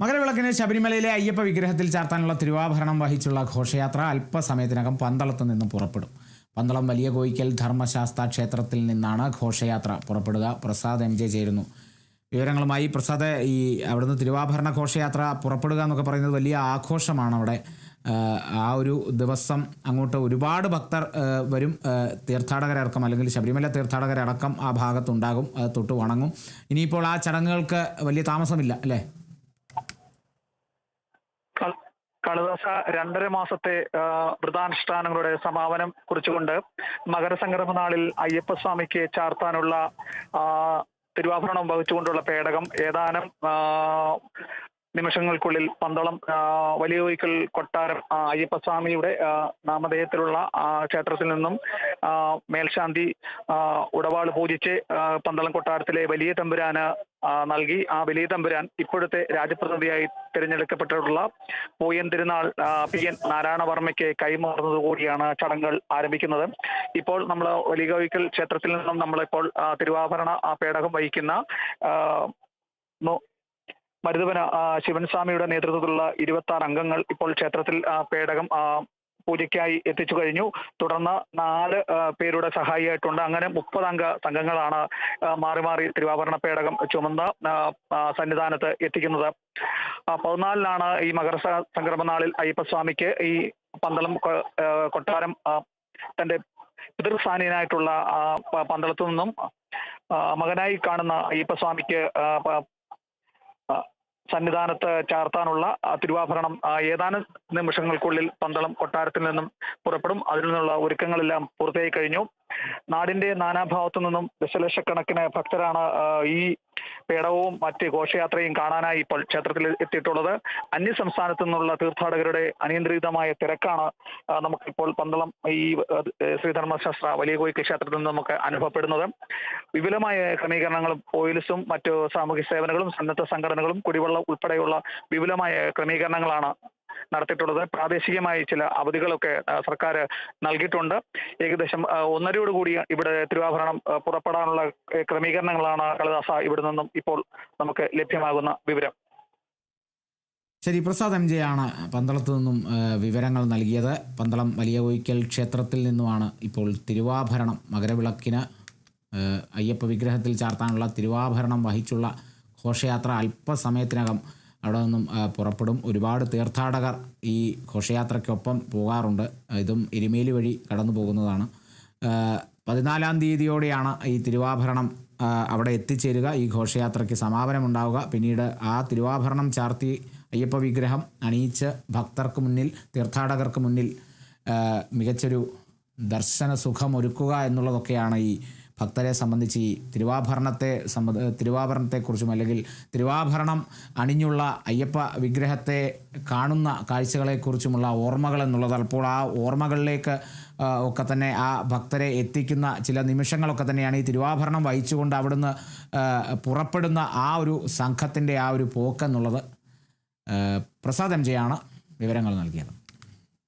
മകരവിളക്കിന് ശബരിമലയിലെ അയ്യപ്പ വിഗ്രഹത്തിൽ ചാർത്താനുള്ള തിരുവാഭരണം വഹിച്ചുള്ള ഘോഷയാത്ര അല്പസമയത്തിനകം പന്തളത്ത് നിന്നും പുറപ്പെടും. പന്തളം വലിയ കോയിക്കൽ ധർമ്മശാസ്ത്ര ക്ഷേത്രത്തിൽ നിന്നാണ് ഘോഷയാത്ര പുറപ്പെടുക. പ്രസാദ് എം ജെ ചേരുന്നു. വിവരങ്ങളുമായി പ്രസാദ് ഈ അവിടുന്ന് തിരുവാഭരണ ഘോഷയാത്ര പുറപ്പെടുക എന്നൊക്കെ പറയുന്നത് വലിയ ആഘോഷമാണ് അവിടെ ആ ഒരു ദിവസം അങ്ങോട്ട് ഒരുപാട് ഭക്തർ വരും. തീർത്ഥാടകരടക്കം അല്ലെങ്കിൽ ശബരിമല തീർത്ഥാടകരടക്കം ആ ഭാഗത്തുണ്ടാകും. തൊട്ട് വണങ്ങും. ഇനിയിപ്പോൾ ആ ചടങ്ങുകൾക്ക് വലിയ താമസമില്ല അല്ലേ? കാളിദാസ രണ്ടര മാസത്തെ വ്രതാനുഷ്ഠാനങ്ങളുടെ സമാപനം കുറിച്ചുകൊണ്ട് മകരസംക്രമ നാളിൽ അയ്യപ്പസ്വാമിക്ക് ചാർത്താനുള്ള തിരുവാഭരണം വഹിച്ചുകൊണ്ടുള്ള പേടകം ഏതാനും നിമിഷങ്ങൾക്കുള്ളിൽ പന്തളം ആ, വലിയ ഒരിക്കൽ കൊട്ടാരം അയ്യപ്പസ്വാമിയുടെ നാമധേയത്തിലുള്ള ക്ഷേത്രത്തിൽ നിന്നും മേൽശാന്തി ഉടവാൾ പൂജിച്ച് പന്തളം കൊട്ടാരത്തിലെ വലിയ തമ്പുരാന് നൽകി. ആ വലിയ തമ്പുരാൻ ഇപ്പോഴത്തെ രാജപ്രതിനിധിയായി തിരഞ്ഞെടുക്കപ്പെട്ടിട്ടുള്ള പൂയൻ തിരുനാൾ പി എൻ നാരായണവർമ്മയ്ക്ക് കൈമാറുന്നതുകൂടിയാണ് ചടങ്ങുകൾ ആരംഭിക്കുന്നത്. ഇപ്പോൾ നമ്മൾ വലിയകോയിക്കൽ ക്ഷേത്രത്തിൽ നിന്നും നമ്മളിപ്പോൾ തിരുവാഭരണ പേടകം വഹിക്കുന്ന മരുതുവന ശിവൻസ്വാമിയുടെ നേതൃത്വത്തിലുള്ള ഇരുപത്തി ആറ് അംഗങ്ങൾ ഇപ്പോൾ ക്ഷേത്രത്തിൽ പേടകം പൂജയ്ക്കായി എത്തിച്ചു കഴിഞ്ഞു. തുടർന്ന് നാല് പേരുടെ സഹായിയായിട്ടുണ്ട്. അങ്ങനെ മുപ്പത് അംഗ സംഘങ്ങളാണ് മാറി മാറി തിരുവാഭരണ പേടകം ചുമന്ന സന്നിധാനത്ത് എത്തിക്കുന്നത്. പതിനാലിനാണ് ഈ മകര സംക്രമനാളിൽ സംക്രമ നാളിൽ അയ്യപ്പസ്വാമിക്ക് ഈ പന്തളം കൊട്ടാരം തന്റെ പിതൃസ്ഥാനീയനായിട്ടുള്ള പന്തളത്തു നിന്നും മകനായി കാണുന്ന അയ്യപ്പസ്വാമിക്ക് സന്നിധാനത്ത് ചാർത്താനുള്ള തിരുവാഭരണം ഏതാനും നിമിഷങ്ങൾക്കുള്ളിൽ പന്തളം കൊട്ടാരത്തിൽ നിന്നും പുറപ്പെടും. അതിൽ നിന്നുള്ള ഒരുക്കങ്ങളെല്ലാം പൂർത്തിയായി കഴിഞ്ഞു. നാടിന്റെ നാനാഭാഗത്തു നിന്നും ദശലക്ഷക്കണക്കിന് ഭക്തരാണ് ഈ പേടവും മറ്റ് ഘോഷയാത്രയും കാണാനായി ഇപ്പോൾ ക്ഷേത്രത്തിൽ എത്തിയിട്ടുള്ളത്. അന്യ സംസ്ഥാനത്തു നിന്നുള്ള തീർത്ഥാടകരുടെ അനിയന്ത്രിതമായ തിരക്കാണ് നമുക്കിപ്പോൾ പന്തളം ഈ ശ്രീധർമ്മശാസ്ത്ര വലിയ ക്ഷേത്രത്തിൽ നിന്ന് നമുക്ക് അനുഭവപ്പെടുന്നത്. വിപുലമായ ക്രമീകരണങ്ങളും പോലീസും മറ്റു സാമൂഹ്യ സേവനങ്ങളും സന്നദ്ധ സംഘടനകളും കുടിവെള്ളം ഉൾപ്പെടെയുള്ള വിപുലമായ ക്രമീകരണങ്ങളാണ് നടത്തിയിട്ടുള്ളത്. പ്രാദേശികമായി ചില അവധികളൊക്കെ സർക്കാർ നൽകിയിട്ടുണ്ട്. ഏകദേശം ഒന്നരയോട് ഒന്നരയോടുകൂടി ഇവിടെ തിരുവാഭരണം പുറപ്പെടാനുള്ള ക്രമീകരണങ്ങളാണ് കളിദാസ ഇവിടെ നിന്നും ഇപ്പോൾ നമുക്ക് ലഭ്യമാകുന്ന വിവരം. ശരി പ്രസാദ് എം ജെ ആണ് പന്തളത്ത് നിന്നും വിവരങ്ങൾ നൽകിയത്. പന്തളം വലിയ കോയിക്കൽ ക്ഷേത്രത്തിൽ നിന്നുമാണ് ഇപ്പോൾ തിരുവാഭരണം. മകരവിളക്കിന് അയ്യപ്പ വിഗ്രഹത്തിൽ ചാർത്താനുള്ള തിരുവാഭരണം വഹിച്ചുള്ള ഘോഷയാത്ര അല്പസമയത്തിനകം അവിടെ നിന്നും പുറപ്പെടും. ഒരുപാട് തീർത്ഥാടകർ ഈ ഘോഷയാത്രയ്ക്കൊപ്പം പോകാറുണ്ട്. ഇതും എരുമേലി വഴി കടന്നു പോകുന്നതാണ്. പതിനാലാം തീയതിയോടെയാണ് ഈ തിരുവാഭരണം അവിടെ എത്തിച്ചേരുക. ഈ ഘോഷയാത്രയ്ക്ക് സമാപനമുണ്ടാവുക. പിന്നീട് ആ തിരുവാഭരണം ചാർത്തി അയ്യപ്പ വിഗ്രഹം അണിയിച്ച് ഭക്തർക്ക് മുന്നിൽ തീർത്ഥാടകർക്ക് മുന്നിൽ മികച്ചൊരു ദർശന സുഖം ഒരുക്കുക എന്നുള്ളതൊക്കെയാണ് ഈ ഭക്തരെ സംബന്ധിച്ച് ഈ തിരുവാഭരണത്തെ സംബന്ധ തിരുവാഭരണത്തെക്കുറിച്ചും അല്ലെങ്കിൽ തിരുവാഭരണം അണിഞ്ഞുള്ള അയ്യപ്പ വിഗ്രഹത്തെ കാണുന്ന കാഴ്ചകളെക്കുറിച്ചുമുള്ള ഓർമ്മകൾ എന്നുള്ളത് അപ്പോൾ ആ ഓർമ്മകളിലേക്ക് ഒക്കെ തന്നെ ആ ഭക്തരെ എത്തിക്കുന്ന ചില നിമിഷങ്ങളൊക്കെ തന്നെയാണ് ഈ തിരുവാഭരണം വഹിച്ചുകൊണ്ട് അവിടുന്ന് പുറപ്പെടുന്ന ആ ഒരു സംഘത്തിന്റെ ആ ഒരു പോക്കെന്നുള്ളത്. പ്രസാദ് എം ജെയാണ് വിവരങ്ങൾ നൽകിയത്.